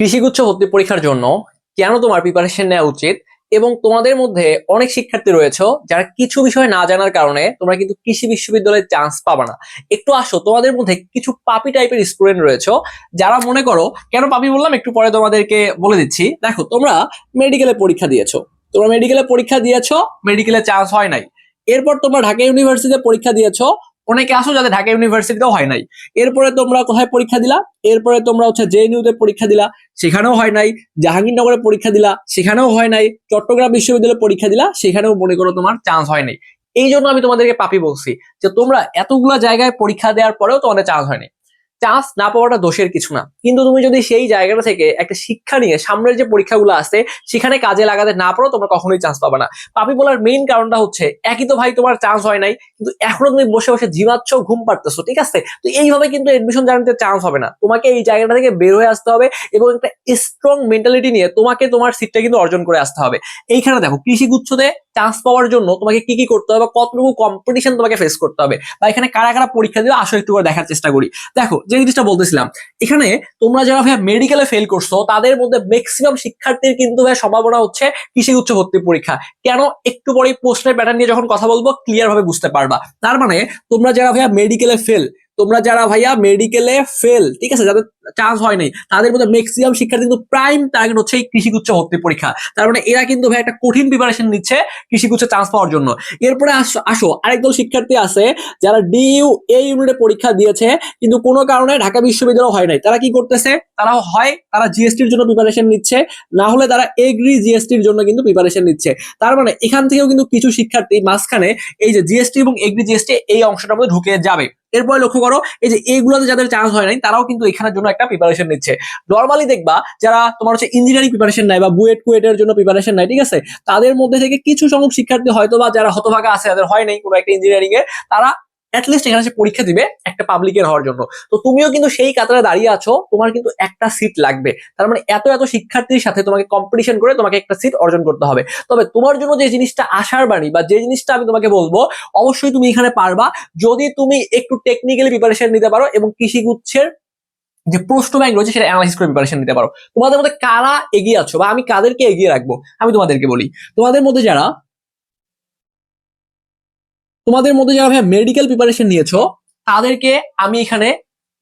কৃষিগুচ্ছ ভর্তি পরীক্ষার জন্য কেন তোমার প্রিপারেশন নেওয়া উচিত এবং তোমাদের মধ্যে অনেক শিক্ষার্থী রয়েছে যারা কিছু বিষয় না জানার কারণে তোমরা কিন্তু কৃষি বিশ্ববিদ্যালয়ে চান্স পাবা না। একটু আসো, তোমাদের মধ্যে কিছু পাপি টাইপের স্টুডেন্ট রয়েছে যারা মনে করো, কেন পাপি বললাম? একটু পরে তোমাদেরকে বলে দিচ্ছি। দেখো, তোমরা মেডিকেলে পরীক্ষা দিয়েছ। তোমরা মেডিকেলে পরীক্ষা দিয়েছ মেডিকেলে চান্স হয় নাই। এরপর তোমরা ঢাকা ইউনিভার্সিটিতে পরীক্ষা দিয়েছ অনেকে আসো যাদের ঢাকা ইউনিভার্সিটিতেও হয় নাই। এরপরে তোমরা কোথায় পরীক্ষা দিলা? এরপরে তোমরা হচ্ছে জেএনইউতে পরীক্ষা দিলা, সেখানেও হয় নাই। জাহাঙ্গীরনগরে পরীক্ষা দিলা, সেখানেও হয় নাই। চট্টগ্রাম বিশ্ববিদ্যালয়ে পরীক্ষা দিলা, সেখানেও মনে করো তোমার চান্স হয় নাই। এই জন্য আমি তোমাদেরকে পাপি বলছি যে তোমরা এতগুলা জায়গায় পরীক্ষা দেওয়ার পরেও তোমাদের চান্স হয়নি চান্স না পাওয়াটা দোষের কিছু না। কিন্তু তুমি যদি সেই জায়গাটা থেকে একটা শিক্ষা নিয়ে সামনের যে পরীক্ষাগুলো আছে সেখানে কাজে লাগাতে না পারো, তোমরা কখনোই চান্স পাবে না। পাপি বলার মেইন কারণটা হচ্ছে, একই তো ভাই তোমার চান্স হয় নাই, কিন্তু এখনও তুমি বসে বসে জিমাচ্ছ ঘুম পারতেছো ঠিক আছে? তো এইভাবে কিন্তু এডমিশন জানাতে চান্স হবে না। তোমাকে এই জায়গাটা থেকে বের হয়ে আসতে হবে এবং একটা স্ট্রং মেন্টালিটি নিয়ে তোমাকে তোমার সিটটা কিন্তু অর্জন করে আসতে হবে। এইখানে দেখো কৃষি গুচ্ছতে চান্স পাওয়ার জন্য তোমাকে কি কি করতে হবে বা কতটুকু কম্পিটিশন তোমাকে ফেস করতে হবে বা এখানে কারা কারা পরীক্ষা দিবে, আসো একটু করে দেখার চেষ্টা করি। দেখো, যে জিনিসটা বলতেছিলাম, এখানে তোমরা যারা ভাইয়া মেডিকেলে ফেল করছ, তাদের মধ্যে ম্যাক্সিমাম শিক্ষার্থীর কিন্তু ভাইয়া সম্ভাবনা হচ্ছে কৃষি উচ্চ ভর্তি পরীক্ষা? কেন? একটু পরে প্রশ্নের প্যাটার্ন নিয়ে যখন কথা বলব ক্লিয়ার ভাবে বুঝতে পারবা। তার মানে তোমরা যারা ভাইয়া মেডিকেলে ফেল তোমরা যারা ভাইয়া মেডিকেলে ফেল ঠিক আছে? যাদের চান্স হয় নাই। তাদের মধ্যে ম্যাক্সিমাম শিক্ষার্থী কিন্তু প্রাইম টার্গেট হচ্ছে এই কৃষিগুচ্ছ ভর্তি পরীক্ষা। তার মানে এরা কিন্তু ভাই একটা কঠিন প্রিপারেশন নিচ্ছে কৃষিগুচ্ছ চান্স পাওয়ার জন্য। এরপরে আসো আসো, আরেক দল শিক্ষার্থী আছে যারা ডিইউ এই ইউনিটে পরীক্ষা দিয়েছে, কিন্তু কোনো কারণে ঢাকা বিশ্ববিদ্যালয় হয় নাই। তারা কি করতেছে? তারা হয়, তারা জিএসটির জন্য প্রিপারেশন নিচ্ছে, না হলে তারা এগ্রি জিএসটির জন্য কিন্তু প্রিপারেশন নিচ্ছে। তার মানে এখান থেকেও কিন্তু কিছু শিক্ষার্থী মাঝখানে এই যে জিএসটি এবং এগ্রি জিএসটি এই অংশটার মধ্যে ঢুকে যাবে। এরপরে লক্ষ্য করো, এই যে এইগুলোতে যাদের চান্স হয় নাই, তারাও কিন্তু এখানের জন্য একটা প্রিপারেশন নিচ্ছে। নর্মালি দেখবা যারা তোমার হচ্ছে ইঞ্জিনিয়ারিং প্রিপারেশন নাই বা বুয়েট কুয়েটের জন্য প্রিপারেশন নাই ঠিক আছে? তাদের মধ্যে থেকে কিছু সংখ্যক শিক্ষার্থী হয়তো বা যারা হতভাগা আছে যাদের হয় নাই কোনো একটা ইঞ্জিনিয়ারিং এ, তারা অ্যাটলিস্ট এখানে এসে পরীক্ষা দিবে একটা পাবলিকের হওয়ার জন্য। তো তুমিও কিন্তু সেই কাতারে দাঁড়িয়ে আছো, তোমার কিন্তু একটা সিট লাগবে। তার মানে এত এত শিক্ষার্থীর সাথে তোমাকে কম্পিটিশন করে তোমাকে একটা সিট অর্জন করতে হবে। তবে তোমার জন্য যে জিনিসটা আশার বাণী বা যে জিনিসটা আমি তোমাকে বলব, অবশ্যই তুমি এখানে পারবা। যদি তুমি একটু টেকনিক্যালি প্রিপারেশন নিতে পারো এবং কৃষি গুচ্ছের যে প্রশ্ন ব্যাংক রয়েছে সেটা অ্যানালাইসিস করে প্রিপারেশন নিতে পারো। তোমাদের মধ্যে কারা এগিয়ে আছো বা আমি কাদেরকে এগিয়ে রাখব, আমি তোমাদেরকে বলি। তোমাদের মধ্যে যারা, তোমাদের মধ্যে যারা ভাইয়া মেডিকেল প্রিপারেশন নিয়েছো, তাদেরকে আমি এখানে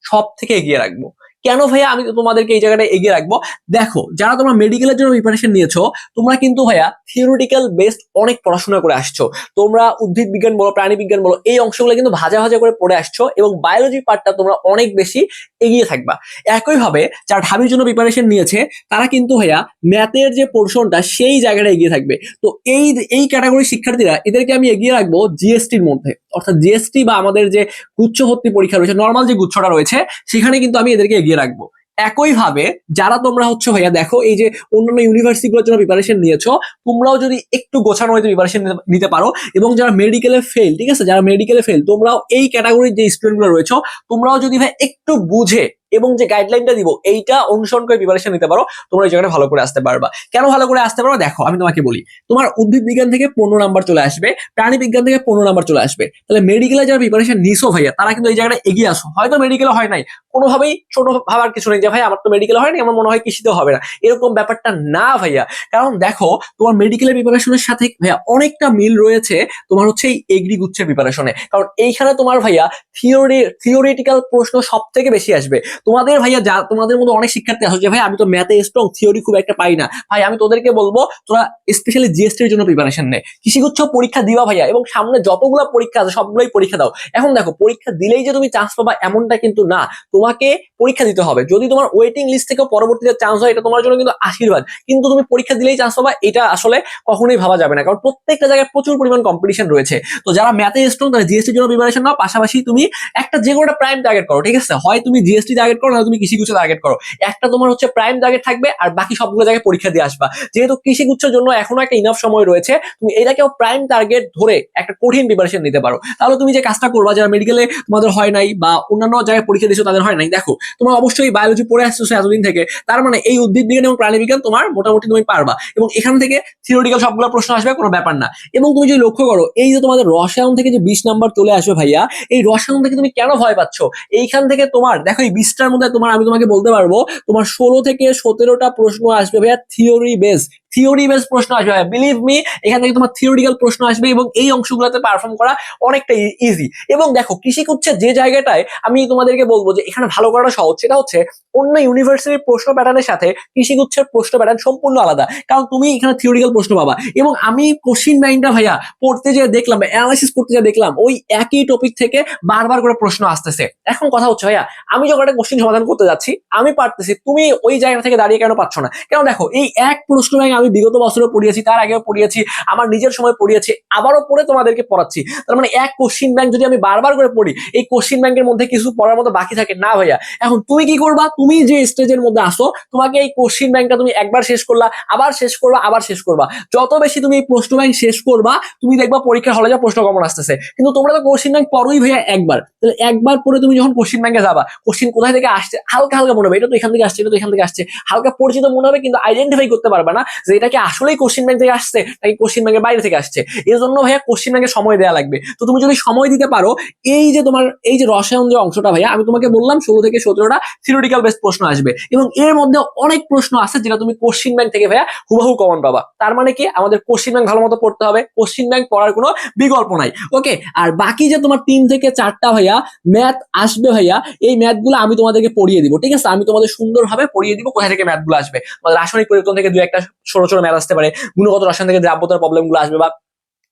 সব থেকে এগিয়ে রাখব। কেন ভাইয়া? আমি তোমাদেরকে এই জায়গাটা এগিয়ে রাখব। দেখো, যারা তোমরা মেডিকেলের জন্য প্রিপারেশন নিয়েছো, তোমরা কিন্তু ভাইয়া থিওরিটিক্যাল বেসড অনেক পড়াশোনা করে আসছো। তোমরা উদ্ভিদ বিজ্ঞান বলো, প্রাণী বিজ্ঞান বলো, এই অংশগুলো কিন্তু ভাজা ভাজা করে পড়ে আসছো এবং বায়োলজি পার্টটা তোমরা অনেক বেশি এগিয়ে থাকবা। একইভাবে যারা ঢাবির জন্য প্রিপারেশন নিয়েছে, তারা কিন্তু ভাইয়া ম্যাথের যে পোর্শনটা সেই জায়গাটা এগিয়ে থাকবে। তো এই এই ক্যাটাগরির শিক্ষার্থীরা, এদেরকে আমি এগিয়ে রাখব জিএসটির মধ্যে। অর্থাৎ জিএসটি বা আমাদের যে গুচ্ছ ভর্তি পরীক্ষা রয়েছে নর্মাল যে গুচ্ছটা রয়েছে, সেখানে কিন্তু আমি এদেরকে এগিয়ে রাখব। একইভাবে যারা তোমরা হচ্ছে ভাইয়া দেখো, এই যে অন্যান্য ইউনিভার্সিটি গুলোর জন্য প্রিপারেশন নিয়েছো, তোমরাও যদি একটু গোছানো হয়তো প্রিপারেশন নিতে পারো এবং যারা মেডিকেলে ফেল ঠিক আছে? যারা মেডিকেলে ফেল তোমরাও এই ক্যাটাগরির যে স্টুডেন্টগুলো রয়েছো, তোমরাও যদি ভাই একটু বুঝে এবং যে গাইডলাইনটা দিব, এইটা অনুসরণ করে প্রিপারেশন নিতে পারো। তোমরা এই জায়গাটা ভালো করে আসতে পারবা। কেন ভালো করে আসতে পারো দেখো, আমি তোমাকে বলি। তোমার উদ্ভিদ বিজ্ঞান থেকে পনেরো নাম্বার চলে আসবে, প্রাণী বিজ্ঞান থেকে পনেরো নাম্বার চলে আসবে। তাহলে মেডিকেলে যারা প্রিপারেশন নিছো ভাইয়া, তারা কিন্তু এই জায়গাটা এগিয়ে আসো। হয়তো মেডিকেলে হয় নাই। কোনোভাবেই ছোট ভাবার কিছু নেই যে, ভাই, আমার তো মেডিকেল হয়নি, আমার মনে হয় কৃষিতেও হবে না। এরকম ব্যাপারটা না ভাইয়া। কারণ দেখো, তোমার মেডিকেলের প্রিপারেশনের সাথে ভাইয়া অনেকটা মিল রয়েছে তোমার হচ্ছে এই এগ্রি গুচ্ছের প্রিপারেশনে কারণ এইখানে তোমার ভাইয়া থিওরি থিওরিটিক্যাল প্রশ্ন সব থেকে বেশি আসবে। তোমাদের ভাইয়া যা, তোমাদের মধ্যে অনেক শিক্ষার্থী আসে যে, ভাই, আমি তো ম্যাথে স্ট্রং থিওরি খুব একটা পাই না। ভাই, আমি তোদেরকে বলব, তোরা স্পেশালি জিএসটির জন্য প্রিপারেশন নে। কৃষিগুচ্ছ পরীক্ষা দিবা ভাইয়া, এবং সামনে যতগুলো পরীক্ষা আছে, সবগুলোই পরীক্ষা দাও। এখন দেখো, পরীক্ষা দিলেই যে তুমি চান্স পাবা, এমনটা কিন্তু না। তোমাকে পরীক্ষা দিতে হবে। যদি তোমার ওয়েটিং লিস্ট থেকে পরবর্তীতে চান্স হয়, এটা তোমার জন্য কিন্তু আশীর্বাদ। কিন্তু তুমি পরীক্ষা দিলেই চান্স পাবা, এটা আসলে কখনোই ভাবা যাবে না। কারণ প্রত্যেকটা জায়গায় প্রচুর পরিমাণ কম্পিটিশন রয়েছে। তো যারা ম্যাথে স্ট্রং তারা জিএসটির জন্য প্রিপারেশন নাও। পাশাপাশি তুমি একটা যে কোনো প্রাইম টার্গেট করো, ঠিক আছে? হয় তুমি জিএসটি টার্গেট করো না, তুমি কৃষিগুচ্ছ টার্গেট করো। একটা তোমার হচ্ছে প্রাইম টার্গেট থাকবে আর বাকি সবগুলো জায়গায় পরীক্ষা দিয়ে আসবা। যেহেতু কৃষিগুচ্ছের জন্য এখনও একটা ইনাফ সময় রয়েছে, তুমি এটাকেও প্রাইম টার্গেট ধরে একটা কঠিন প্রিপারেশন নিতে পারো। তাহলে তুমি যে কাজটা করবা, যারা মেডিকেলে তোমাদের হয় নাই বা অন্যান্য জায়গায় পরীক্ষা দিয়েছ, তাদের হয় নাই। দেখো, তোমার অবশ্যই বায়োলজি পড়ে আসছো এতদিন থেকে। তার মানে এই উদ্ভিদ বিজ্ঞান এবং প্রাণী বিজ্ঞান তোমার মোটামুটি তুমি পারবা। এবং এখান থেকে থিওরিটিক্যাল সবগুলো প্রশ্ন আসবে, কোনো ব্যাপার না। এবং তুমি যদি লক্ষ্য করো, এই যে তোমাদের রসায়ন থেকে যে বিশ নাম্বার চলে আসবে ভাইয়া, এই রসায়ন থেকে তুমি কেন ভয় পাচ্ছ? এইখান থেকে তোমার, দেখো এই বিশ বিশটার মধ্যে তোমার আমি তোমাকে বলতে পারব, তোমার ষোলো থেকে সতেরোটা প্রশ্ন আসবে ভাইয়া থিওরি বেস থিওরি বেস প্রশ্ন আসবে ভাইয়া বিলিভ মি এখান থেকে তোমার থিওরিক্যাল প্রশ্ন আসবে এবং এই অংশগুলোতে পারফর্ম করা অনেকটা ইজি এবং দেখো, কৃষি হচ্ছে যে জায়গাটায় আমি তোমাদেরকে বলব যে এখানে ভালো করাটা সহজ, সেটা হচ্ছে অন্য ইউনিভার্সিটির প্রশ্ন প্যাটার্নের সাথে কৃষিগুচ্ছের প্রশ্ন প্যাটার্ন সম্পূর্ণ আলাদা। কারণ তুমি এখানে থিওরিক্যাল প্রশ্ন পাবা। এবং আমি কোশ্চিন ব্যাংকটা ভাইয়া পড়তে যে দেখলাম অ্যানালাইসিস করতে যে দেখলাম, ওই একই টপিক থেকে বারবার করে প্রশ্ন আসতেছে। এখন কথা হচ্ছে ভাইয়া, আমি যখন একটা কোশ্চিন সমাধান করতে যাচ্ছি, আমি পারতেছি, তুমি ওই জায়গা থেকে দাঁড়িয়ে কেন পাচ্ছ না? কেন দেখো, এই এক প্রশ্ন আমি বিগত বছরও পড়িয়েছি, তার আগেও পড়িয়েছি, আমার নিজের সময় পড়িয়েছি, আবারও পড়ে তোমাদেরকে পড়াচ্ছি। তার মানে এক কোশ্চিন ব্যাংক যদি আমি বারবার করে পড়ি, এই কোশ্চিন ব্যাংকের মধ্যে কিছু পড়ার মতো বাকি থাকে না ভাইয়া। এখন তুমি কি করবা? তুমি যে স্টেজের মধ্যে আসো, তোমাকে এই কোশ্চিন ব্যাংকটা তুমি একবার শেষ করলা, আবার শেষ করবা, আবার শেষ করবা। যত বেশি তুমি এই প্রশ্ন ব্যাংক শেষ করবা, তুমি দেখবা পরীক্ষার হলে যা প্রশ্ন কমন আসতেছে। কিন্তু তোমরা তো কোশ্চিন ব্যাংক পড়োই ভাইয়া একবার। তাহলে একবার পরে তুমি যখন কোশ্চিন ব্যাংকে যাবা কোশ্চিন কোথায় থেকে আসছে, হালকা হালকা মনে হবে, এটা তো এখান থেকে আসছে, এটা তো এখান থেকে আসছে। হালকা পরিচিত মনে হবে, কিন্তু আইডেন্টিফাই করতে পারবে না যে এটা কি আসলেই কোশ্চিন ব্যাংক থেকে আসছে নাকি কোশ্চিন ব্যাংকের বাইরে থেকে আসছে। এর জন্য ভাইয়া কোশ্চিন ব্যাংকে সময় দেওয়া লাগবে। তো তুমি যদি সময় দিতে পারো, এই যে তোমার, এই যে রসায়ন যে অংশটা ভাইয়া, আমি তোমাকে বললাম ষোলো থেকে সতেরোটা থিওরিটিক্যাল বেস প্রশ্ন আসবে। এবং এর মধ্যে অনেক প্রশ্ন আছে যেটা তুমি কোশ্চিন ব্যাংক থেকে ভাইয়া হুবাহু কমন পাবা। তার মানে কি? আমাদের কোশ্চিন ব্যাংক ভালো মতো পড়তে হবে কোশ্চিন ব্যাংক পড়ার কোনো বিকল্প নাই। ওকে আর বাকি যে তোমার তিন থেকে চারটা ভাইয়া ম্যাথ আসবে ভাইয়া, এই ম্যাথগুলো আমি তোমাদেরকে পড়িয়ে দিব, ঠিক আছে? আমি তোমাদের সুন্দরভাবে পড়িয়ে দিব কোথা থেকে ম্যাথগুলো আসবে। রাসায়নিক পরিবর্তন থেকে দু একটা ছোট ছোট ম্যাথ আসতে পারে, গুণগত রসায়ন থেকে দ্রাব্যতার প্রবলেমগুলো আসবে বা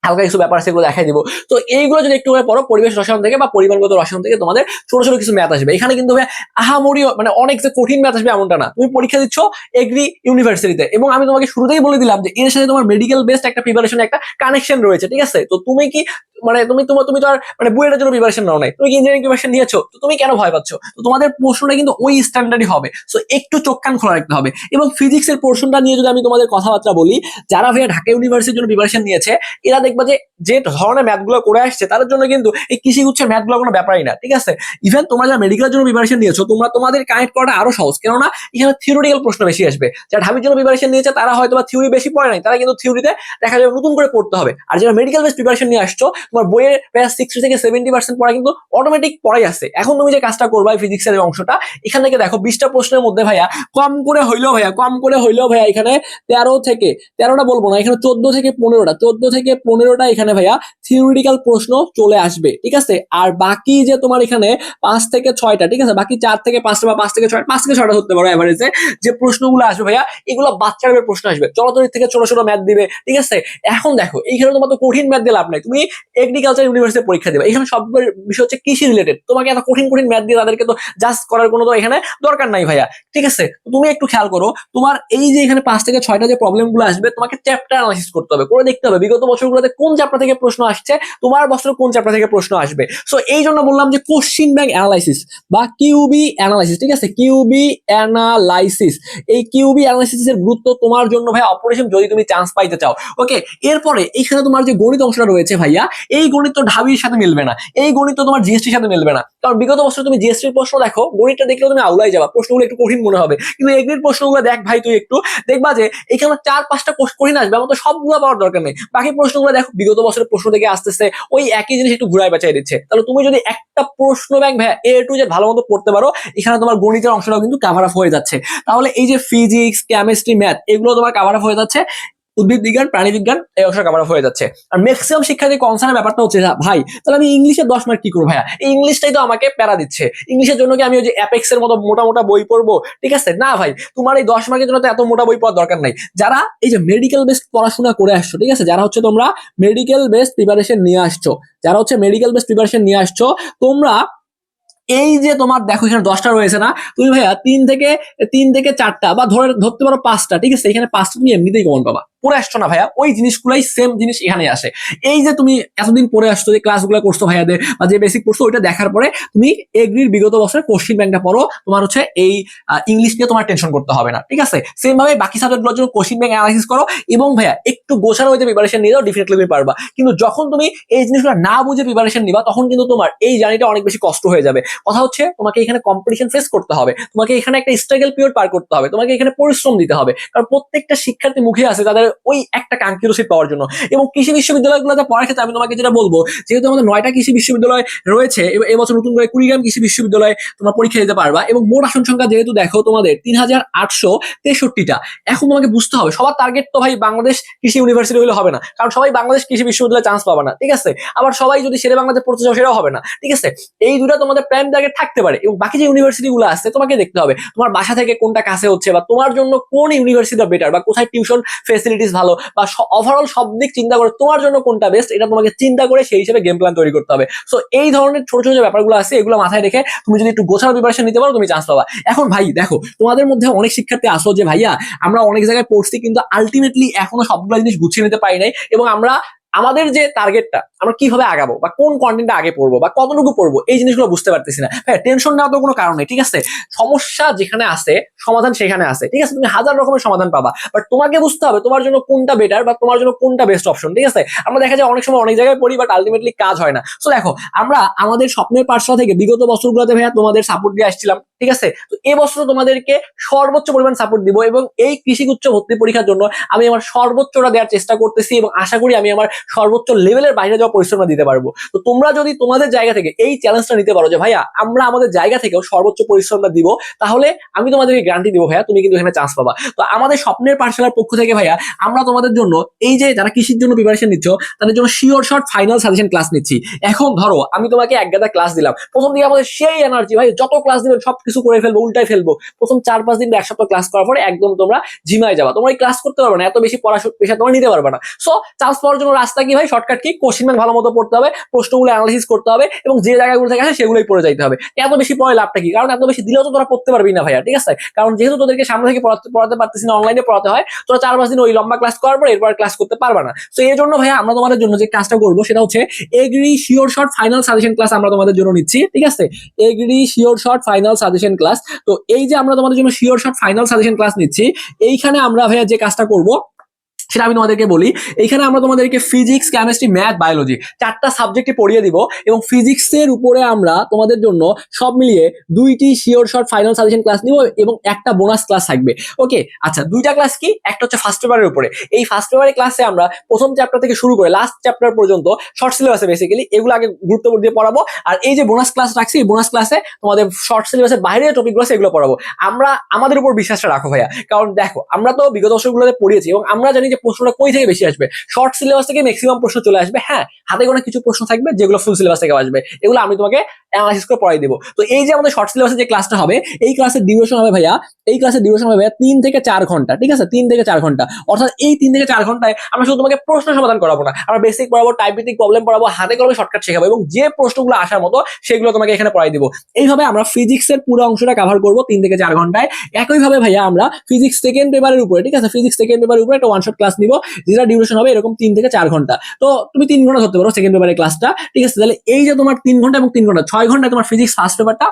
হালকা কিছু ব্যাপার এগুলো দেখাই দিব। তো এইগুলো যদি একটু পড়ো, পরিবেশ রসায়ন থেকে বা পরিমাণগত রসায়ন থেকে তোমাদের ছোট ছোট কিছু ম্যাথ আসবে। এখানে কিন্তু আহামরি মানে অনেক যে কঠিন ম্যাথ আসবে এমনটা না। তুমি পরীক্ষা দিচ্ছ এগ্রি ইউনিভার্সিটিতে এবং আমি তোমাকে শুরুতেই বলে দিলাম যে এর সাথে তোমার মেডিকেল বেসড একটা প্রিপারেশন একটা কানেকশন রয়েছে, ঠিক আছে? তো তুমি কি মানে তুমি তোমার তুমি তো আর মানে বুয়েটের জন্য প্রিপারেশন নাও নাই। তুমি কি ইঞ্জিনিয়ারিং প্রিপারেশন নিয়েছো? তো তুমি কেন ভয় পাচ্ছ? তো তোমাদের প্রশ্নটা কিন্তু ওই স্ট্যান্ডার্ডই হবে। সো একটু চোখ কান খোলা রাখতে হবে। এবং ফিজিক্সের পোর্শনটা নিয়ে যদি আমি তোমাদের কথাবার্তা বলি, যারা ভাইয়া ঢাকা ইউনিভার্সিটির জন্য প্রিপারেশন নিয়েছে, এরা দেখবা যে যে ধরনের ম্যাথগুলো করে আসছে, তাদের জন্য কিন্তু এই কৃষি গুচ্ছের ম্যাথগুলো কোনো ব্যাপারই না, ঠিক আছে? ইভেন তোমরা যারা মেডিকেলের জন্য প্রিপারেশন নিয়েছো, তোমরা তোমাদের কানেক্ট করাটা আরও সহজ। কেননা, এখানে থিওরিটিক্যাল প্রশ্ন বেশি আসবে। যারা ঢাবির জন্য প্রিপারেশন নিয়েছে, তারা হয়তো বা থিওরি বেশি পড়ে নাই, তারা কিন্তু থিওরিতে দেখা যাবে নতুন করে পড়তে হবে। আর যারা মেডিকেল বেস প্রিপারেশন নিয়ে আসছো তোমার বইয়ের প্রায় সিক্সটি থেকে সেভেন্টি পার্সেন্ট পড়া কিন্তু অটোমেটিক পড়াই আছে। এখন তুমি যে কাজটা করবা ফিজিক্সের অংশটা, এখান থেকে দেখো বিশটা প্রশ্নের মধ্যে ভাইয়া, কম করে হইলেও ভাইয়া, কম করে হইলেও ভাইয়া এখানে তেরো থেকে, তেরোটা বলব না, এখানে চোদ্দ থেকে পনেরোটা, চোদ্দ থেকে পনেরোটা এখানে ভাইয়া থিওরিটিক্যাল প্রশ্ন চলে আসবে, ঠিক আছে? আর বাকি যে তোমার এখানে পাঁচ থেকে ছয়টা, ঠিক আছে? বাকি চার থেকে পাঁচটা বা পাঁচ থেকে ছয়, পাঁচ থেকে ছয়টা ধরতে পারো এভারেজে যে প্রশ্নগুলো আসবে ভাইয়া, এগুলো বাচ্চাদের প্রশ্ন আসবে। চলতরির থেকে ছোট ছোট ম্যাথ দিবে, ঠিক আছে? এখন দেখো, এইখানে তোমার তো কঠিন ম্যাথ দিয়ে লাভ নাই। তুমি এগ্রিকালচার ইউনিভার্সিটি পরীক্ষা দেবে। এখানে সব বিষয় হচ্ছে কৃষি রিলেটেড তোমাকে এত কঠিন কঠিন ম্যাথ দিয়ে তাদেরকে তো জাস্ট করার কোনো তো এখানে দরকার নাই ভাইয়া। ঠিক আছে? তুমি একটু খেয়াল করো, তোমার এই যে এখানে পাঁচ থেকে ছয়টা যে প্রবলেমগুলো আসবে, তোমাকে চ্যাপ্টার অ্যানালাইসিস করতে হবে। করে দেখতে হবে বিগত বছরগুলোতে কোন চ্যাপ্টার থেকে প্রশ্ন আসছে, তোমার বছর কোন চ্যাপ্টার থেকে প্রশ্ন আসবে। সো এই জন্য বললাম যে কোশ্চিন ব্যাংক অ্যানালাইসিস বা কিউবি অ্যানালাইসিস ঠিক আছে? কিউবি অ্যানালাইসিস এই কিউবি অ্যানালাইসিস এর গুরুত্ব তোমার জন্য ভাই অপরিসীম যদি তুমি চান্স পাইতে চাও। ওকে এরপরে এইখানে তোমার যে গণিত অংশটা রয়েছে ভাইয়া এই গণিত ঢাবির সাথে মিলবে না, এই গণিত তোমার জিএসটির সাথে মিলবে না। কারণ বিগত বছর তুমি জিএসটির প্রশ্ন দেখো, গণিতটা দেখলে তুমি আউলাই যাবা, প্রশ্নগুলো একটু কঠিন মনে হবে। কিন্তু এগ্রির প্রশ্নগুলো দেখ ভাই তুই একটু, দেখবা যে এখানে চার, পাঁচটা কঠিন আসবে, আমার তো সবগুলো পাওয়ার দরকার নেই। বাকি প্রশ্নগুলো দেখো, বিগত বছরের প্রশ্ন থেকে আসতেছে, ওই একই জিনিস একটু ঘুরায় বাঁচাই দিচ্ছে। তাহলে তুমি যদি একটা প্রশ্ন ব্যাংক ভাইয়া এ টু যে ভালো মতো পড়তে পারো, এখানে তোমার গণিতের অংশটাও কিন্তু কাভার আপ হয়ে যাচ্ছে। তাহলে এই যে ফিজিক্স কেমিস্ট্রি ম্যাথ এগুলো তোমার কাভার আপ হয়ে যাচ্ছে। উদ্ভিদ বিজ্ঞান, প্রাণী বিজ্ঞান, এই অংশ কাভার হয়ে যাচ্ছে। আর ম্যাক্সিমাম শিক্ষার্থী কনসার্নের ব্যাপারটা হচ্ছে ভাই, তাহলে আমি ইংলিশে দশ মার্ক কি করব ভাইয়া? ইংলিশটাই তো আমাকে প্যারা দিচ্ছে। ইংলিশের জন্য কি আমি ওই যে অ্যাপেক্স এর মতো মোটা মোটা বই পড়ব? ঠিক আছে? না ভাই, তোমার এই দশ মার্কের জন্য তো এত মোটা বই পড়ার দরকার নাই। যারা এই যে মেডিকেল বেসড পড়াশোনা করে আসছো, ঠিক আছে? যারা হচ্ছে তোমরা মেডিকেল বেসড প্রিপারেশন নিয়ে আসছো, যারা হচ্ছে মেডিকেল বেসড প্রিপারেশন নিয়ে আসছো, তোমরা এই যে তোমার দেখো এখানে দশটা রয়েছে না, তুমি ভাইয়া তিন থেকে তিন থেকে চারটা বা ধরে, ধরতে পারো পাঁচটা, ঠিক আছে? এখানে পাঁচটা তুমি এমনিতেই কমন পাবা। পড়ে আসছো না ভাইয়া? ওই জিনিসগুলাই সেম জিনিস এখানে আসে। এই যে তুমি এতদিন পরে আসছো যে ক্লাসগুলো করছ ভাইয়াদের বা যে বেসিক করছ ওইটা দেখার পরে তুমি এগ্রির বিগত বছরের কোশ্চিন ব্যাংকটা পড়ো। তোমার হচ্ছে এই ইংলিশ নিয়ে তোমার টেনশন করতে হবে না, ঠিক আছে? সেম ভাবে বাকি সাবজেক্টগুলোর জন্য কোশ্চিন ব্যাংক অ্যানালাইসিস করো এবং ভাইয়া, একটু গোছানো হইতে প্রিপারেশন নিয়ে যাও ডিফিনেটলি তুমি পারবা। কিন্তু যখন তুমি এই জিনিসগুলো না বুঝে প্রিপারেশন নিবা, তখন কিন্তু তোমার এই জার্নিটা অনেক বেশি কষ্ট হয়ে যাবে। কথা হচ্ছে, তোমাকে এখানে কম্পিটিশন ফেস করতে হবে। তোমাকে এখানে একটা স্ট্রাগল পিরিয়ড পার করতে হবে। তোমাকে এখানে পরিশ্রম দিতে হবে। কারণ প্রত্যেকটা শিক্ষার্থী মুখে আছে তাদের ওই একটা কাঙ্ক্ষিত সিট পাওয়ার জন্য। এবং কৃষি বিশ্ববিদ্যালয়গুলোতে পড়ার ক্ষেত্রে আমি তোমাকে যেটা বলব, যেহেতু আমাদের নয়টা কৃষি বিশ্ববিদ্যালয় রয়েছে, এব- এবছর নতুন করে কুড়িগ্রাম কৃষি বিশ্ববিদ্যালয়ে তোমরা পরীক্ষা দিতে পারবা, এবং মোট আসন সংখ্যা যেহেতু দেখো তোমাদের তিন হাজার আটশো তেষট্টিটা। এখন তোমাকে বুঝতে হবে, সবার টার্গেট তো ভাই বাংলাদেশ কৃষি ইউনিভার্সিটি হলে হবে না, কারণ সবাই বাংলাদেশ কৃষি বিশ্ববিদ্যালয়ে চান্স পাবে না, ঠিক আছে? আবার সবাই যদি সেরে বাংলাদেশ পড়তে চাও সেটাও হবে না, ঠিক আছে? এই দুটো তোমাদের প্রাইম টার্গেট থাকতে পারে, এবং বাকি যে ইউনিভার্সিটি গুলো আছে তোমাকে দেখতে হবে, তোমার বাসা থেকে কোনটা কাছে হচ্ছে, বা তোমার জন্য কোন ইউনিভার্সিটি বেটার বা কোথায় টিউশন ফেসিলিটিস ভালো বা ওভারঅল সব দিক চিন্তা করে তোমার জন্য কোনটা বেস্ট এটা তোমাকে চিন্তা করে সেই হিসেবে গেম প্ল্যান তৈরি করতে হবে। সো এই ধরনের ছোট ছোট ব্যাপারগুলো আছে, এগুলো মাথায় রেখে তুমি যদি একটু গোছানো প্রিপারেশন নিতে পারো, তুমি চান্স পাবা। এখন ভাই, দেখো, তোমাদের মধ্যে অনেক শিক্ষার্থী আসো যে, ভাইয়া, আমরা অনেক জায়গায় পড়ছি, কিন্তু আলটিমেটলি এখনও সবগুলো জিনিস গুছিয়ে নিতে পারি নাই এবং আমরা আমাদের যে টার্গেটটা আমরা কীভাবে আগাবো বা কোন কন্টেন্টটা আগে পড়ব বা কতটুকু পড়ব, এই জিনিসগুলো বুঝতে পারতেছি না। হ্যাঁ টেনশন নেওয়ার তো কোনো কারণ নেই, ঠিক আছে? সমস্যা যেখানে আছে, সমাধান সেখানে আছে, ঠিক আছে? তুমি হাজার রকমের সমাধান পাবা বাট তোমাকে বুঝতে হবে তোমার জন্য কোনটা বেটার বা তোমার জন্য কোনটা বেস্ট অপশন ঠিক আছে? আমরা দেখা যায় অনেক সময় অনেক জায়গায় পড়ি বাট আলটিমেটলি কাজ হয় না। সো দেখো, আমরা আমাদের স্বপ্নের পাঠশালা থেকে বিগত বছরগুলোতে ভাইয়া তোমাদের সাপোর্ট দিয়ে আসছিলাম, ঠিক আছে? তো এবছর তোমাদেরকে সর্বোচ্চ পরিমাণ সাপোর্ট দিব এবং এই কৃষি উচ্চ ভর্তি পরীক্ষার জন্য আমি আমার সর্বোচ্চটা দেওয়ার চেষ্টা করতেছি এবং আশা করি আমি আমার সর্বোচ্চ লেভেলের বাইরে যাওয়া পরিশ্রমটা দিতে পারব। তো তোমরা যদি তোমাদের জায়গা থেকে এই চ্যালেঞ্জটা নিতে পারো যে, ভাইয়া, আমরা আমাদের জায়গা থেকেও সর্বোচ্চ পরিশ্রমটা দিব, তাহলে আমি তোমাদেরকে গ্যারান্টি দিব, ভাইয়া, তুমি কিন্তু এখানে চান্স পাবা। তো আমাদের স্বপ্নের পাঠশালার পক্ষ থেকে, ভাইয়া, আমরা তোমাদের জন্য এই যে যারা কৃষির জন্য প্রিপারেশন নিচ্ছ, তাদের জন্য sure short final suggestion class নিচ্ছি। এখন ধরো, আমি তোমাকে এক গাদা ক্লাস দিলাম। প্রথম দিকে আমাদের সেই এনার্জি ভাই, যত ক্লাস দিবেন সব কিছু করে ফেলব উল্টাই ফেলব। প্রথম চার, পাঁচ দিন এক সপ্তাহ ক্লাস করার পরে একদম তোমরা জিমায় যাবা। তোমরা এই ক্লাস করতে পারবে না, এত বেশি পড়াশোনা পেশা তোমরা নিতে পারবে না। সো চান্স পাওয়ার জন্য রাস্তা কি ভাই? Shortcut key? কোশ্চিন ভালো মতো পড়তে হবে, প্রশ্নগুলো অ্যানালাইসিস করতে হবে এবং যে জায়গাগুলো থেকে আসে সেগুলোই পড়ে যাইতে হবে। এত বেশি পড়ে লাভটা কি? কারণ এত বেশি দিলেও তো তোরা পড়তে পারবি না ভাইয়া, ঠিক আছে? কারণ যেহেতু তোদেরকে সামনে থেকে পড়াতে পড়াতে পারতেছি না অনলাইনে পড়াতে হয়, তোরা চার পাঁচ দিন ওই লম্বা ক্লাস করার পর এরপর ক্লাস করতে পারবে না। তো এই জন্য ভাইয়া আমরা তোমাদের জন্য যে কাজটা করব সেটা হচ্ছে agri sure short final suggestion class আমরা তোমাদের জন্য নিচ্ছি, ঠিক আছে? Agri sure short final suggestion class তো এই যে আমরা তোমাদের জন্য sure short final suggestion class নিচ্ছি, এইখানে আমরা ভাইয়া যে কাজটা করব সেটা আমি তোমাদেরকে বলি। এইখানে আমরা তোমাদেরকে ফিজিক্স কেমিস্ট্রি ম্যাথ বায়োলজি চারটা সাবজেক্টে পড়িয়ে দিব এবং ফিজিক্সের উপরে আমরা তোমাদের জন্য সব মিলিয়ে দুইটি sure short final suggestion class নিব এবং একটা বোনাস ক্লাস থাকবে। ওকে আচ্ছা দুইটা ক্লাস কি? একটা হচ্ছে ফার্স্ট পেপারের উপরে। এই ফার্স্ট পেপারের ক্লাসে আমরা প্রথম চ্যাপ্টার থেকে শুরু করে লাস্ট চ্যাপ্টার পর্যন্ত শর্ট সিলেবাসে বেসিক্যালি এগুলো আগে গুরুত্ব দিয়ে পড়াবো। আর এই যে বোনাস ক্লাস রাখছি, এই বোনাস ক্লাসে তোমাদের শর্ট সিলেবাসের বাইরে টপিকগুলো আছে, এগুলো পড়াবো। আমরা, আমাদের উপর বিশ্বাসটা রাখো ভাইয়া। কারণ দেখো, আমরা তো বিগত বছরগুলোতে পড়িয়েছি এবং আমরা জানি যে প্রশ্নটা কই থেকে বেশি আসবে? শর্ট সিলেবাস থেকে ম্যাক্সিমাম প্রশ্ন চলে আসবে। হ্যাঁ হাতে কোনো কিছু প্রশ্ন থাকবে যেগুলো ফুল সিলেবাস থেকে আসবে। এগুলো আমি তোমাকে অ্যানালাইসিস করে পড়াই দেবো। তো এই যে আমাদের শর্ট সিলেবাসের যে ক্লাসটা হবে, এই ক্লাসের ডিউরেশন হবে ভাইয়া, এই ক্লাসের ডিউরেশন হবে ভাইয়া তিন থেকে চার ঘণ্টা, ঠিক আছে? তিন থেকে চার ঘণ্টা। অর্থাৎ এই তিন থেকে চার ঘন্টায় আমরা শুধু তোমাকে প্রশ্ন সমাধান করাবো না, আমরা বেসিক পড়াবো টাইপিটিক প্রবলেম পড়াবো, হাতে কলমে শর্টকাট শেখাবো এবং যে প্রশ্নগুলো আসার মতো সেগুলো তোমাকে এখানে পড়াই দিব। এইভাবে আমরা ফিজিক্সের পুরো অংশটা কভার করব তিন থেকে চার ঘন্টায়। একইভাবে ভাইয়া আমরা ফিজিক্স সেকেন্ড পেপারের উপরে, ঠিক আছে? ফিজিক্স সেকেন্ড পেপারের উপরে একটা ওয়ান শট ক্লাস নিব, যেটা ডিউরেশন হবে এরকম তিন থেকে চার ঘণ্টা। তো তুমি তিন ঘণ্টা ধরতে পারো সেকেন্ড পেপারের ক্লাসটা ঠিক আছে? তাহলে এই যে তোমার তিন ঘণ্টা এবং তিন ঘণ্টা, ছয় ঘণ্টা তোমার ফিজিক্স ফার্স্ট পেপারটা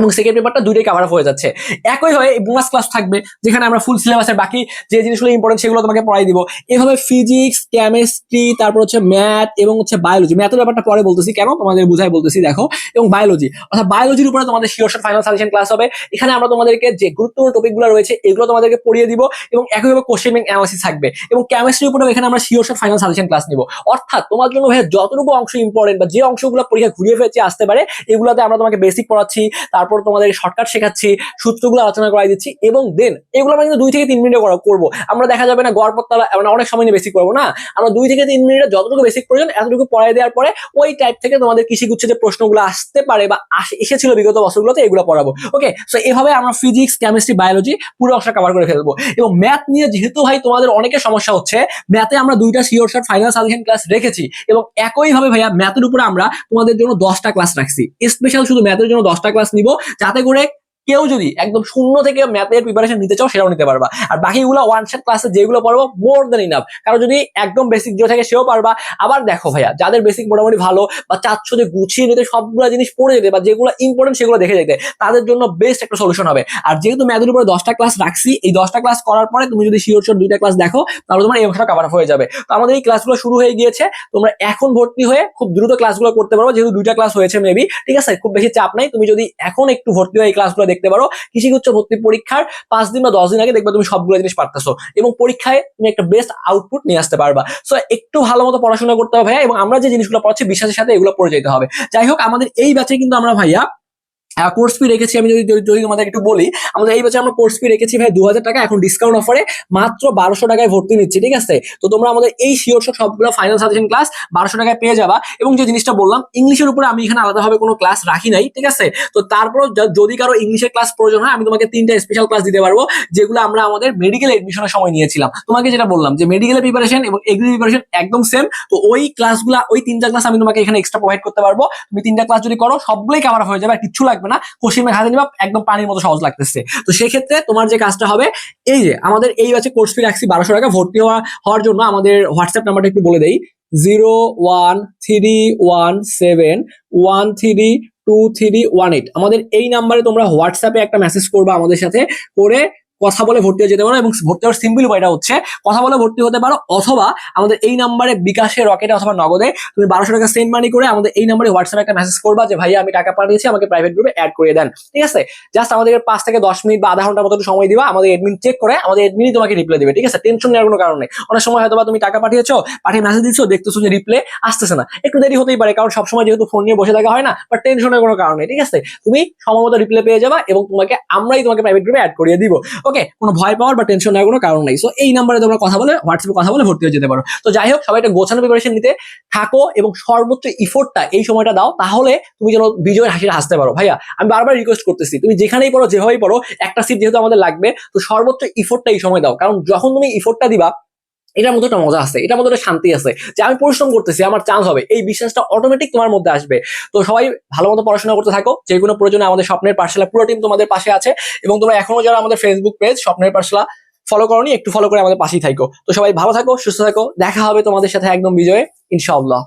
এবং সেকেন্ড পেপারটা দুইটাই কাভার আপ হয়ে যাচ্ছে। একইভাবে এই বোনাস ক্লাস থাকবে, যেখানে আমরা ফুল সিলেবাসের বাকি যে জিনিসগুলো ইম্পর্টেন্ট সেগুলো তোমাকে পড়াই দিব। এভাবে ফিজিক্স কেমিস্ট্রি তারপর হচ্ছে ম্যাথ এবং হচ্ছে বায়োলজি ম্যাথের ব্যাপারটা পরে বলতেছি, কেন? তোমাদের বুঝাই বলতেছি, দেখো। এবং বায়োলজি অর্থাৎ বায়োলজির উপরে তোমাদের শিওর ফাইনাল সাজেশন ক্লাস হবে। এখানে আমরা তোমাদেরকে যে গুরুত্বপূর্ণ টপিকগুলো রয়েছে, এগুলো তোমাদেরকে পড়িয়ে দিব এবং একইভাবে কোশ্চেন ব্যাংক অ্যানালিসিস থাকবে। এবং কেমিস্ট্রির উপরে এখানে আমরা শিওর ফাইনাল সাজেশন ক্লাস নিব। অর্থাৎ তোমার জন্য ভাইয়া যতটুকু অংশ ইম্পর্টেন্ট বা যে অংশগুলো পরীক্ষা ঘুরিয়ে ফেলছে, আসতে পারে, এগুলোতে আমরা তোমাকে বেসিক পড়াচ্ছি, তারপর তোমাদের শর্টকাট শেখাচ্ছি, সূত্রগুলো আলোচনা করাই দিচ্ছি এবং দেন এগুলো আমরা কিন্তু দুই থেকে তিন মিনিটে করা করব। আমরা দেখা যাবে না গড়পত্তলা মানে অনেক সময় নিয়ে বেসিক করব না। আমরা দুই থেকে তিন মিনিটে যতটুকু বেসিক প্রয়োজন, এতটুকু পড়াই দেওয়ার পরে ওই টাইপ থেকে তোমাদের কৃষি গুচ্ছে যে প্রশ্নগুলো আসতে পারে বা এসেছিল বিগত বছরগুলোতে এগুলো পড়াবো। ওকে সো এভাবে আমরা ফিজিক্স কেমিস্ট্রি বায়োলজি পুরো অংশ কভার করে ফেলব। এবং ম্যাথ নিয়ে যেহেতু ভাই তোমাদের অনেকের সমস্যা হচ্ছে ম্যাথে আমরা দুইটা sure short final suggestion class রেখেছি। এবং একইভাবে ভাইয়া ম্যাথের উপরে আমরা তোমাদের জন্য দশটা ক্লাস রাখছি। স্পেশাল শুধু ম্যাথের জন্য দশটা ক্লাস নিব। যাতে করে কেউ যদি একদম শূন্য থেকে ম্যাথের প্রিপারেশন নিতে চাও, সেটাও নিতে পারবা। আর বাকিগুলো ওয়ান শট ক্লাসে যেগুলো পড়ব মোর দেন ইনাফ কারণ যদি একদম বেসিক যে থাকে, সেও পারবা। আবার দেখো ভাইয়া, যাদের বেসিক মোটামুটি ভালো, বা চাচ্ছ যে গুছিয়ে নিতে সবগুলো জিনিস পড়ে যেতে, বা যেগুলো ইম্পর্টেন্ট সেগুলো দেখে যেতে, তাদের জন্য বেস্ট একটা সলিউশন হবে। আর যেহেতু ম্যাথের উপরে দশটা ক্লাস রাখছি, এই দশটা ক্লাস করার পরে তুমি যদি শিওর শিওর দুইটা ক্লাস দেখো, তাহলে তোমার এই অংশটা কভার হয়ে যাবে। তো আমাদের এই ক্লাসগুলো শুরু হয়ে গিয়েছে। তোমরা এখন ভর্তি হয়ে খুব দ্রুত ক্লাসগুলো করতে পারো যেহেতু দুইটা ক্লাস হয়েছে মেবি ঠিক আছে? খুব বেশি চাপ নাই। তুমি যদি এখন একটু ভর্তি হয়ে এই ক্লাসগুলো দেখতে পারো। কৃষি উচ্চ ভর্তি পরীক্ষার পাঁচ দিন বা দশ দিন আগে দেখবে তুমি সবগুলো জিনিস পারতেছো। এবং পরীক্ষায় তুমি একটা বেস্ট আউটপুট নিয়ে আসতে পারবা। সো একটু ভালো মতো পড়াশোনা করতে হবে ভাইয়া এবং আমরা যে জিনিসগুলো পড়াচ্ছি, বিশ্বাসের সাথে এগুলো পড়ে যেতে হবে। যাই হোক, আমাদের এই ব্যাচে কিন্তু আমরা ভাইয়া কোর্স ফি রেখেছি, আমি যদি যদি- তোমাদের একটু বলি, আমাদের এই বছর আমরা কোর্স ফি রেখেছি ভাই দু হাজার টাকা, এখন ডিসকাউন্ট অফারে মাত্র বারোশো টাকায় ভর্তি নিচ্ছি, ঠিক আছে? তো তোমরা আমাদের এই শিওর সবগুলো ফাইনাল সাজেশন ক্লাস বারোশো টাকায় পেয়ে যাবা। এবং যে জিনিসটা বললাম ইংলিশের উপরে আমি এখানে আলাদাভাবে কোনো ক্লাস রাখি নাই, ঠিক আছে? তো তারপর যদি কারও ইংলিশের ক্লাস প্রয়োজন হয়, আমি তোমাকে তিনটা স্পেশাল ক্লাস দিতে পারব, যেগুলো আমরা আমাদের মেডিকেল এডমিশনের সময় নিয়েছিলাম। তোমাকে যেটা বললাম যে মেডিকেলের প্রিপারেশন এবং এগ্রি প্রিপারেশন একদম সেম তো ওই ক্লাসগুলো ওই তিনটা ক্লাস আমি তোমাকে এখানে এক্সট্রা প্রোভাইড করতে পারব। তুমি তিনটা ক্লাস যদি করো, সবগুলোই কাভার হয়ে যাবে, আর কিচ্ছু লাগবে না কোশ্চিন হাতে নিবা, একদম পানির মতো সহজ লাগতেছে। তো সেক্ষেত্রে তোমার যে কাজটা হবে, এই যে আমাদের এই আছে কোর্স ফি রাখছি বারোশো টাকা, ভর্তি হওয়া, হওয়ার জন্য আমাদের হোয়াটসঅ্যাপ নাম্বারটা একটু বলে দেই। Zero one three one seven one three two three one eight. আমাদের এই নাম্বারে তোমরা হোয়াটসঅ্যাপে একটা মেসেজ করবা আমাদের সাথে, করে কথা বলে ভর্তি হয়ে যেতে পারো এবং ভর্তি হওয়ার সিম্পল উপায়টা হচ্ছে কথা বলে ভর্তি হতে পারো অথবা আমাদের এই নাম্বারে বিকাশে রকেটে অথবা নগদে তুমি বারোশো টাকা সেন্ড মানি করে আমাদের এই নাম্বারে হোয়াটসঅ্যাপে একটা মেসেজ করবা যে, ভাইয়া, আমি টাকা পাঠিয়েছি, আমাকে প্রাইভেট গ্রুপে অ্যাড করে দেন। ঠিক আছে? জাস্ট আমাদের পাঁচ থেকে দশ মিনিট বা আধা ঘণ্টার মতো সময় দিবা, আমাদের এডমিন চেক করে আমাদের এডমিনই তোমাকে রিপ্লাই দেবে, ঠিক আছে? টেনশন নেওয়ার কোনো কারণ অনেক সময় হয়তো তুমি টাকা পাঠিয়েছো, পাঠিয়ে মেসেজ দিচ্ছ দেখতেছো যে রিপ্লে আসতেছে না। একটু দেরি হতেই পারে, কারণ সবসময় যেহেতু ফোন নিয়ে বসে থাকা হয় না বা টেনশনের কোনো কারণ ঠিক আছে? তুমি সময় মতো রিপ্লে পেয়ে যাবা এবং তোমাকে আমরাই তোমাকে প্রাইভেট গ্রুপে অ্যাড করিয়ে দিব। ওকে কোনো ভয় পাওয়ার বা টেনশন নেওয়ার কোনো কারণ নেই। সো এই নাম্বারে তোমরা কথা বলে হোয়াটসঅ্যাপে কথা বলে ভর্তি হয়ে যেতে পারো। তো যাই হোক, সবাই একটা গোছানো প্রিপারেশন নিতে থাকো এবং সর্বোচ্চ ইফোর্টটা এই সময়টা দাও, তাহলে তুমি যেন বিজয়ের হাসিটা হাসতে পারো। ভাইয়া, আমি বারবার রিকোয়েস্ট করতেছি, তুমি যেখানেই পড়ো, যেভাবেই পড়ো, একটা সিট যেহেতু আমাদের লাগবে, তো সর্বোচ্চ ইফোর্টটা এই সময় দাও। কারণ যখন তুমি ইফোর্টটা দিবা এটার মধ্যে একটা মজা আছে, এটার মধ্যে একটা শান্তি আছে যে আমি পরিশ্রম করতেছি, আমার চান্স হবে। এই বিশ্বাসটা অটোমেটিক তোমার মধ্যে আসবে। তো সবাই ভালো মতো পড়াশোনা করতে থাকো, যে কোনো প্রয়োজনে আমাদের স্বপ্নের পাঠশালা, পুরো টিম তোমাদের পাশে আছে এবং তোমরা এখনও যারা আমাদের ফেসবুক পেজ স্বপ্নের পাঠশালা ফলো করনি, একটু ফলো করে আমাদের পাশেই থাকো তো সবাই ভালো থাকো, সুস্থ থাকো, দেখা হবে তোমাদের সাথে একদম বিজয়ে, ইনশাআল্লাহ।